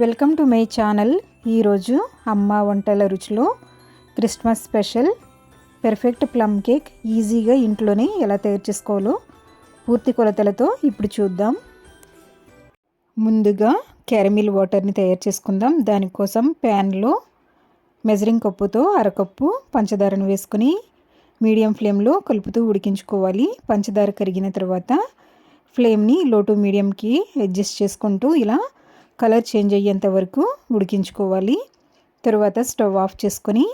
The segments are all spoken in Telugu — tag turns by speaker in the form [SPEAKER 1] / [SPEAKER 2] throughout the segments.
[SPEAKER 1] Welcome to my channel. ఈరోజు అమ్మ వంటల రుచిలో Christmas special perfect plum cake ఈజీగా ఇంట్లోనే ఎలా తయారు చేసుకోవాలో పూర్తి కొలతలతో ఇప్పుడు చూద్దాం. ముందుగా క్యారమిల్ వాటర్ని తయారు చేసుకుందాం. దానికోసం ప్యాన్లో మెజరింగ్ కప్పుతో అరకప్పు పంచదారను వేసుకొని మీడియం ఫ్లేమ్లో కలుపుతూ ఉడికించుకోవాలి. పంచదార కరిగిన తర్వాత ఫ్లేమ్ని లో టు మీడియంకి అడ్జస్ట్ చేసుకుంటూ ఇలా కలర్ చేంజ్ అయ్యేంత వరకు ఉడికించుకోవాలి. తరువాత స్టవ్ ఆఫ్ చేసుకొని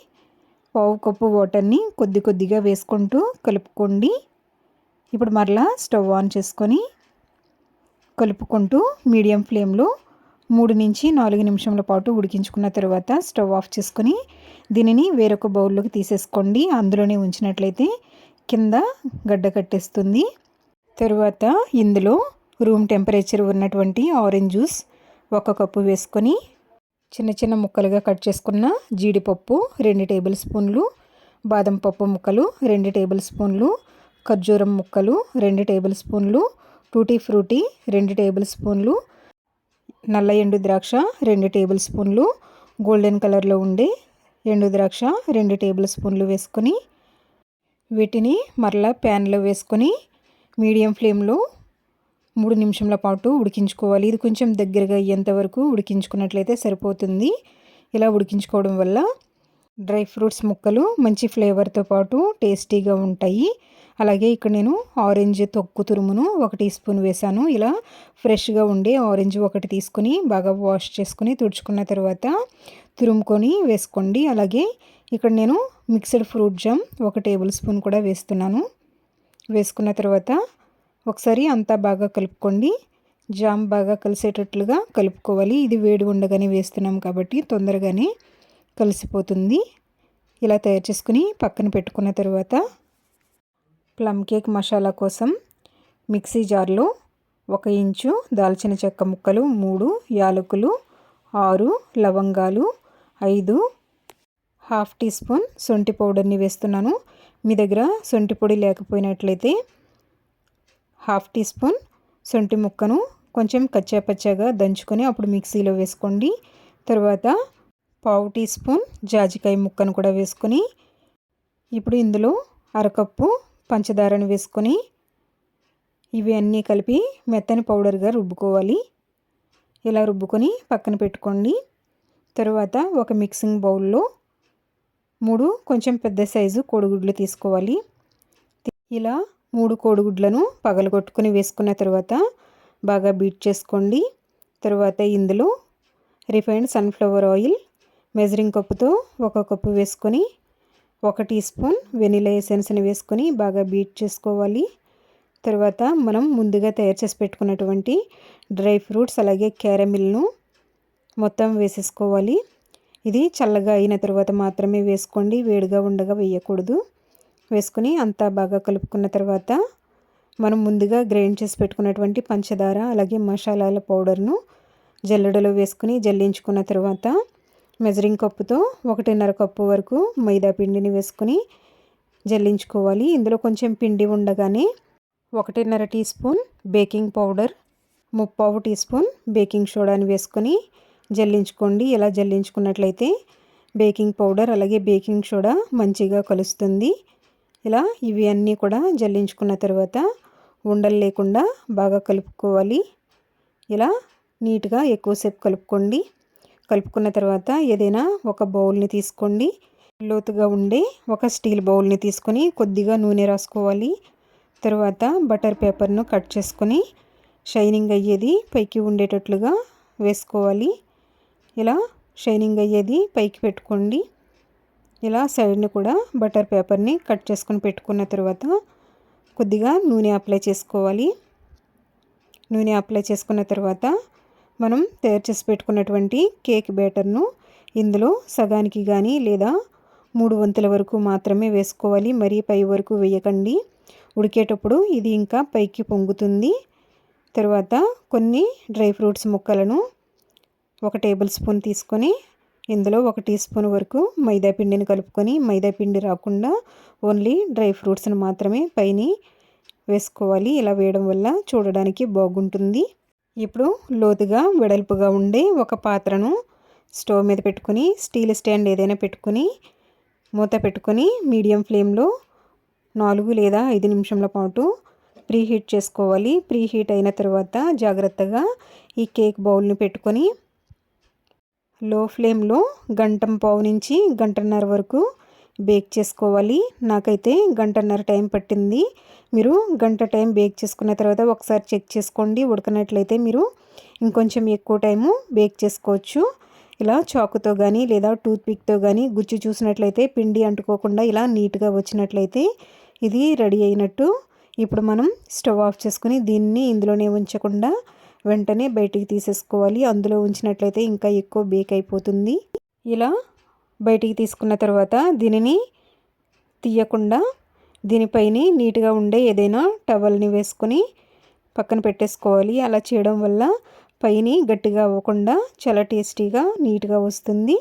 [SPEAKER 1] పావు కప్పు వాటర్ని కొద్ది కొద్దిగా వేసుకుంటూ కలుపుకోండి. ఇప్పుడు మరలా స్టవ్ ఆన్ చేసుకొని కలుపుకుంటూ మీడియం ఫ్లేమ్లో మూడు నుంచి నాలుగు నిమిషముల పాటు ఉడికించుకున్న తర్వాత స్టవ్ ఆఫ్ చేసుకొని దీనిని వేరొక బౌల్లోకి తీసేసుకోండి. అందులోనే ఉంచినట్లయితే కింద గడ్డ కట్టేస్తుంది. తరువాత ఇందులో రూమ్ టెంపరేచర్ ఉన్నటువంటి ఆరెంజ్ జ్యూస్ ఒక కప్పు వేసుకొని చిన్న చిన్న ముక్కలుగా కట్ చేసుకున్న జీడిపప్పు రెండు టేబుల్ స్పూన్లు బాదం పప్పు ముక్కలు రెండు టేబుల్ స్పూన్లు ఖర్జూరం ముక్కలు రెండు టేబుల్ స్పూన్లు టూటీ ఫ్రూటీ రెండు టేబుల్ స్పూన్లు నల్ల ఎండు ద్రాక్ష రెండు టేబుల్ స్పూన్లు గోల్డెన్ కలర్లో ఉండే ఎండు ద్రాక్ష రెండు టేబుల్ స్పూన్లు వేసుకొని వీటిని మరలా ప్యాన్లో వేసుకొని మీడియం ఫ్లేమ్లో మూడు నిమిషంల పాటు ఉడికించుకోవాలి. ఇది కొంచెం దగ్గరగా అయ్యేంత వరకు ఉడికించుకున్నట్లయితే సరిపోతుంది. ఇలా ఉడికించుకోవడం వల్ల డ్రై ఫ్రూట్స్ ముక్కలు మంచి ఫ్లేవర్తో పాటు టేస్టీగా ఉంటాయి. అలాగే ఇక్కడ నేను ఆరెంజ్ తొక్కు తురుమును ఒక టీ స్పూన్ వేసాను. ఇలా ఫ్రెష్గా ఉండే ఆరెంజ్ ఒకటి తీసుకొని బాగా వాష్ చేసుకుని తుడుచుకున్న తర్వాత తురుముకొని వేసుకోండి. అలాగే ఇక్కడ నేను మిక్స్డ్ ఫ్రూట్ జామ్ ఒక టేబుల్ స్పూన్ కూడా వేస్తున్నాను. వేసుకున్న తర్వాత ఒకసారి అంతా బాగా కలుపుకోండి. జామ్ బాగా కలిసేటట్లుగా కలుపుకోవాలి. ఇది వేడి ఉండగానే వేస్తున్నాం కాబట్టి తొందరగానే కలిసిపోతుంది. ఇలా తయారు చేసుకుని పక్కన పెట్టుకున్న తర్వాత ప్లమ్ కేక్ మసాలా కోసం మిక్సీ జార్లో ఒక ఇంచు దాల్చిన చెక్క ముక్కలు మూడు యాలకులు ఆరు లవంగాలు ఐదు హాఫ్ టీ స్పూన్ శొంఠి పౌడర్ని వేస్తున్నాను. మీ దగ్గర శొంఠి పొడి లేకపోయినట్లయితే హాఫ్ టీ స్పూన్ శొంఠి ముక్కను కొంచెం కచ్చాపచ్చాగా దంచుకొని అప్పుడు మిక్సీలో వేసుకోండి. తర్వాత పావు టీ స్పూన్ జాజికాయ ముక్కను కూడా వేసుకొని ఇప్పుడు ఇందులో అరకప్పు పంచదారను వేసుకొని ఇవి అన్నీ కలిపి మెత్తని పౌడర్గా రుబ్బుకోవాలి. ఇలా రుబ్బుకొని పక్కన పెట్టుకోండి. తర్వాత ఒక మిక్సింగ్ బౌల్లో మూడు కొంచెం పెద్ద సైజు కోడిగుడ్లు తీసుకోవాలి. ఇలా మూడు కోడిగుడ్లను పగలగొట్టుకుని వేసుకున్న తర్వాత బాగా బీట్ చేసుకోండి. తర్వాత ఇందులో రిఫైన్డ్ సన్ఫ్లవర్ ఆయిల్ మెజరింగ్ కప్పుతో ఒక కప్పు వేసుకొని ఒక టీ స్పూన్ వెనిలా ఎసెన్స్ని వేసుకొని బాగా బీట్ చేసుకోవాలి. తర్వాత మనం ముందుగా తయారు చేసి పెట్టుకున్నటువంటి డ్రై ఫ్రూట్స్ అలాగే క్యారమిల్ను మొత్తం వేసేసుకోవాలి. ఇది చల్లగా అయిన తర్వాత మాత్రమే వేసుకోండి. వేడిగా ఉండగా వేయకూడదు. వేసుకుని అంతా బాగా కలుపుకున్న తర్వాత మనం ముందుగా గ్రైండ్ చేసి పెట్టుకున్నటువంటి పంచదార అలాగే మసాలాల పౌడర్ను జల్లెడలో వేసుకుని జల్లించుకున్న తర్వాత మెజరింగ్ కప్పుతో ఒకటిన్నర కప్పు వరకు మైదా పిండిని వేసుకుని జల్లించుకోవాలి. ఇందులో కొంచెం పిండి ఉండగానే ఒకటిన్నర టీ స్పూన్ బేకింగ్ పౌడర్ ముప్పావు టీ స్పూన్ బేకింగ్ సోడాని వేసుకొని జల్లించుకోండి. ఇలా జల్లించుకున్నట్లయితే బేకింగ్ పౌడర్ అలాగే బేకింగ్ సోడా మంచిగా కలుస్తుంది. ఇలా ఇవి అన్నీ కూడా జల్లించుకున్న తర్వాత ఉండలు లేకుండా బాగా కలుపుకోవాలి. ఇలా నీట్గా ఎక్కువసేపు కలుపుకోండి. కలుపుకున్న తర్వాత ఏదైనా ఒక బౌల్ని తీసుకోండి. లోతుగా ఉండే ఒక స్టీల్ బౌల్ని తీసుకొని కొద్దిగా నూనె రాసుకోవాలి. తర్వాత బటర్ పేపర్ను కట్ చేసుకొని షైనింగ్ అయ్యేది పైకి ఉండేటట్లుగా వేసుకోవాలి. ఇలా షైనింగ్ అయ్యేది పైకి పెట్టుకోండి. ఇలా సైడ్ని కూడా బటర్ పేపర్ని కట్ చేసుకొని పెట్టుకున్న తర్వాత కొద్దిగా నూనె అప్లై చేసుకోవాలి. నూనె అప్లై చేసుకున్న తర్వాత మనం తయారు చేసి పెట్టుకున్నటువంటి కేక్ బ్యాటర్ను ఇందులో సగానికి కానీ లేదా మూడు వంతుల వరకు మాత్రమే వేసుకోవాలి. మరీ పై వరకు వేయకండి. ఉడికేటప్పుడు ఇది ఇంకా పైకి పొంగుతుంది. తర్వాత కొన్ని డ్రై ఫ్రూట్స్ ముక్కలను ఒక టేబుల్ స్పూన్ తీసుకొని ఇందులో ఒక టీ స్పూన్ వరకు మైదా పిండిని కలుపుకొని మైదాపిండి రాకుండా ఓన్లీ డ్రై ఫ్రూట్స్ని మాత్రమే పైన వేసుకోవాలి. ఇలా వేయడం వల్ల చూడడానికి బాగుంటుంది. ఇప్పుడు లోతుగా వెడల్పుగా ఉండే ఒక పాత్రను స్టవ్ మీద పెట్టుకుని స్టీల్ స్టాండ్ ఏదైనా పెట్టుకుని మూత పెట్టుకొని మీడియం ఫ్లేమ్లో నాలుగు లేదా ఐదు నిమిషంల పాటు ప్రీ హీట్ చేసుకోవాలి. ప్రీ హీట్ అయిన తర్వాత జాగ్రత్తగా ఈ కేక్ బౌల్ని పెట్టుకొని లో ఫ్లేమ్లో గంటం పావు నుంచి గంటన్నర వరకు బేక్ చేసుకోవాలి. నాకైతే గంటన్నర టైం పట్టింది. మీరు గంట టైం బేక్ చేసుకున్న తర్వాత ఒకసారి చెక్ చేసుకోండి. ఉడకనట్లయితే మీరు ఇంకొంచెం ఎక్కువ టైము బేక్ చేసుకోవచ్చు. ఇలా చాకుతో కానీ లేదా టూత్పిక్తో కానీ గుచ్చి చూసినట్లయితే పిండి అంటుకోకుండా ఇలా నీట్గా వచ్చినట్లయితే ఇది రెడీ అయినట్టు. ఇప్పుడు మనం స్టవ్ ఆఫ్ చేసుకుని దీన్ని ఇందులోనే ఉంచకుండా వెంటనే బయటికి తీసేసుకోవాలి. అందులో ఉంచినట్లయితే ఇంకా ఎక్కువ బేక్ అయిపోతుంది. ఇలా బయటికి తీసుకున్న తర్వాత దీనిని తీయకుండా దీనిపైన నీట్గా ఉండే ఏదైనా టవల్ని వేసుకొని పక్కన పెట్టేసుకోవాలి. అలా చేయడం వల్ల పైన గట్టిగా అవ్వకుండా చాలా టేస్టీగా నీట్గా వస్తుంది.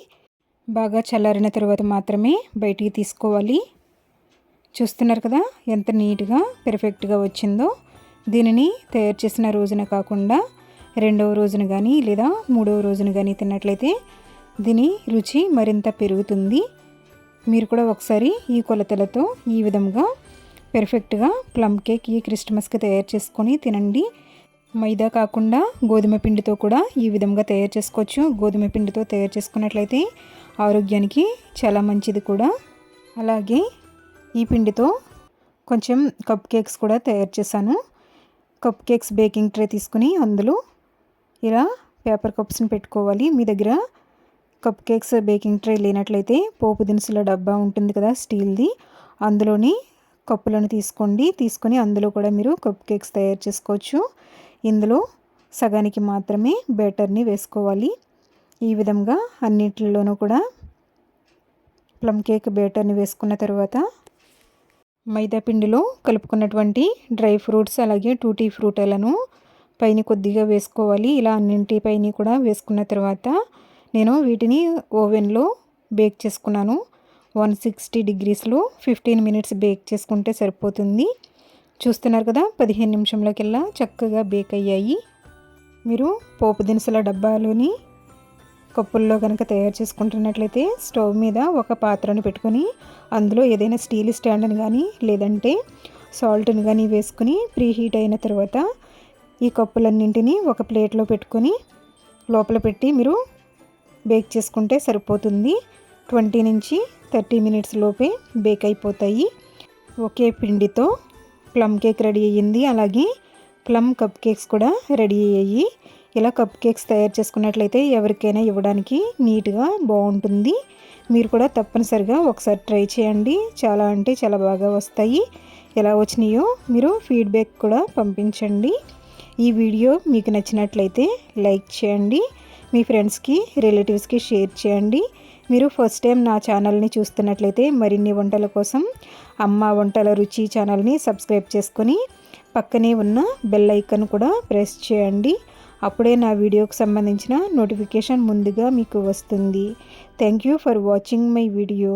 [SPEAKER 1] బాగా చల్లారిన తర్వాత మాత్రమే బయటికి తీసుకోవాలి. చూస్తున్నారు కదా ఎంత నీట్గా పెర్ఫెక్ట్గా వచ్చిందో. దీనిని తయారు చేసిన రోజున కాకుండా రెండవ రోజున కానీ లేదా మూడవ రోజున కానీ తిన్నట్లయితే దీని రుచి మరింత పెరుగుతుంది. మీరు కూడా ఒకసారి ఈ కొలతలతో ఈ విధంగా పెర్ఫెక్ట్గా ప్లమ్ కేక్ ఈ క్రిస్మస్కి తయారు చేసుకొని తినండి. మైదా కాకుండా గోధుమ పిండితో కూడా ఈ విధంగా తయారు చేసుకోవచ్చు. గోధుమ పిండితో తయారు చేసుకున్నట్లయితే ఆరోగ్యానికి చాలా మంచిది కూడా. అలాగే ఈ పిండితో కొంచెం కప్ కేక్స్ కూడా తయారు చేశాను. కప్ కేక్స్ బేకింగ్ ట్రే తీసుకుని అందులో ఇలా పేపర్ కప్స్ని పెట్టుకోవాలి. మీ దగ్గర కప్ కేక్స్ బేకింగ్ ట్రే లేనట్లయితే పోపు దినుసుల డబ్బా ఉంటుంది కదా స్టీల్ది. అందులోని కప్పులను తీసుకోండి. తీసుకొని అందులో కూడా మీరు కప్ కేక్స్ తయారు చేసుకోవచ్చు. ఇందులో సగానికి మాత్రమే బేటర్ని వేసుకోవాలి. ఈ విధంగా అన్నిటిలోనూ కూడా ప్లమ్ కేక్ బేటర్ని వేసుకున్న తర్వాత మైదాపిండిలో కలుపుకున్నటువంటి డ్రై ఫ్రూట్స్ అలాగే టూటీ ఫ్రూట్లను పైన కొద్దిగా వేసుకోవాలి. ఇలా అన్నింటి పైన కూడా వేసుకున్న తర్వాత నేను వీటిని ఓవెన్లో బేక్ చేసుకున్నాను. వన్ సిక్స్టీ డిగ్రీస్లో ఫిఫ్టీన్ మినిట్స్ బేక్ చేసుకుంటే సరిపోతుంది. చూస్తున్నారు కదా పదిహేను నిమిషంలోకెల్లా చక్కగా బేక్ అయ్యాయి. మీరు పోపు దినుసుల డబ్బాలోని కప్పుల్లో కనుక తయారు చేసుకుంటున్నట్లయితే స్టవ్ మీద ఒక పాత్రను పెట్టుకొని అందులో ఏదైనా స్టీల్ స్టాండ్ని కానీ లేదంటే సాల్ట్ని కానీ వేసుకుని ప్రీ హీట్ అయిన తర్వాత ఈ కప్పులన్నింటినీ ఒక ప్లేట్లో పెట్టుకొని లోపల పెట్టి మీరు బేక్ చేసుకుంటే సరిపోతుంది. ట్వంటీ నుంచి థర్టీ మినిట్స్ లోపే బేక్ అయిపోతాయి. ఒకే పిండితో ప్లమ్ కేక్ రెడీ అయ్యింది. అలాగే ప్లమ్ కప్ కేక్స్ కూడా రెడీ అయ్యాయి. ఇలా కప్ కేక్స్ తయారు చేసుకున్నట్లయితే ఎవరికైనా ఇవ్వడానికి నీట్గా బాగుంటుంది మీరు కూడా తప్పనిసరిగా ఒకసారి ట్రై చేయండి. చాలా అంటే చాలా బాగా వస్తాయి. ఎలా వచ్చినాయో మీరు ఫీడ్బ్యాక్ కూడా పంపించండి. ఈ వీడియో మీకు నచ్చినట్లయితే లైక్ చేయండి. మీ ఫ్రెండ్స్కి రిలేటివ్స్కి షేర్ చేయండి. మీరు ఫస్ట్ టైం నా ఛానల్ని చూస్తున్నట్లయితే మరిన్ని వంటల కోసం అమ్మ వంటల రుచి ఛానల్ని సబ్స్క్రైబ్ చేసుకొని పక్కనే ఉన్న బెల్ ఐకన్ కూడా ప్రెస్ చేయండి. అప్పుడే నా వీడియోకి సంబంధించిన నోటిఫికేషన్ ముందుగా మీకు వస్తుంది. Thank you for watching my video